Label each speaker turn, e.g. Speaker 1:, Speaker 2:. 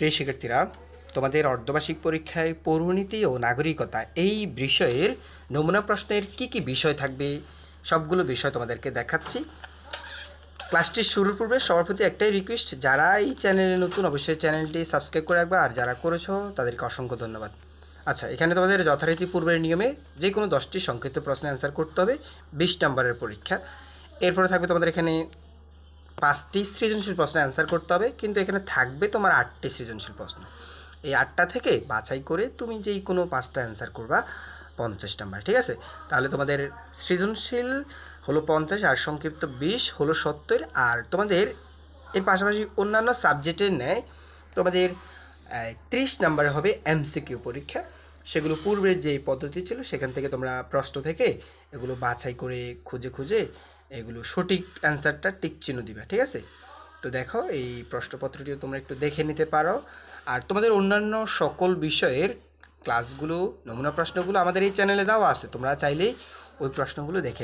Speaker 1: প্রিয় শিক্ষার্থীরা, তোমাদের অর্ধবার্ষিক পরীক্ষায় পৌরনীতি ও নাগরিকতা এই বিষয়ের নমুনা প্রশ্নের কি কি বিষয় থাকবে সবগুলো বিষয় তোমাদেরকে দেখাচ্ছি। ক্লাসটি শুরুর পূর্বে সবার প্রতি একটাই রিকোয়েস্ট যারা এই চ্যানেলে নতুন অবশ্যই চ্যানেলটি সাবস্ক্রাইব করে রাখবে আর যারা করেছ, তাদেরকে অসংখ্য ধন্যবাদ। আচ্ছা এখানে তোমাদের যথারীতি পূর্বের নিয়মে যে কোনো দশটি সংক্ষিপ্ত প্রশ্নের অ্যান্সার করতে হবে, বিশ নম্বরের পরীক্ষা। এরপরে থাকবে তোমাদের এখানে পাঁচটি সৃজনশীল প্রশ্ন অ্যান্সার করতে হবে, কিন্তু এখানে থাকবে তোমার আটটি সৃজনশীল প্রশ্ন। এই আটটা থেকে বাছাই করে তুমি যেই কোনো পাঁচটা অ্যান্সার করবা পঞ্চাশ নাম্বার ঠিক আছে? তাহলে তোমাদের সৃজনশীল হলো পঞ্চাশ, আর সংক্ষিপ্ত বিশ হলো সত্তর, আর তোমাদের এর পাশাপাশি অন্যান্য সাবজেক্টের ন্যায় তোমাদের ত্রিশ নাম্বারে হবে এমসিকিউ পরীক্ষা। সেগুলো পূর্বের যে পদ্ধতি ছিল, সেখান থেকে তোমরা প্রশ্ন থেকে এগুলো বাছাই করে খুঁজে খুঁজে এগুলো সঠিক অ্যান্সারটা টিক চিহ্ন দিবে, ঠিক আছে? তো দেখো, এই প্রশ্নপত্রটিও তোমরা একটু দেখে নিতে পারো। আর তোমাদের অন্যান্য সকল বিষয়ের ক্লাসগুলো নমুনা প্রশ্নগুলো আমাদের এই চ্যানেলে দেওয়া আছে। তোমরা চাইলেই ওই প্রশ্নগুলো দেখে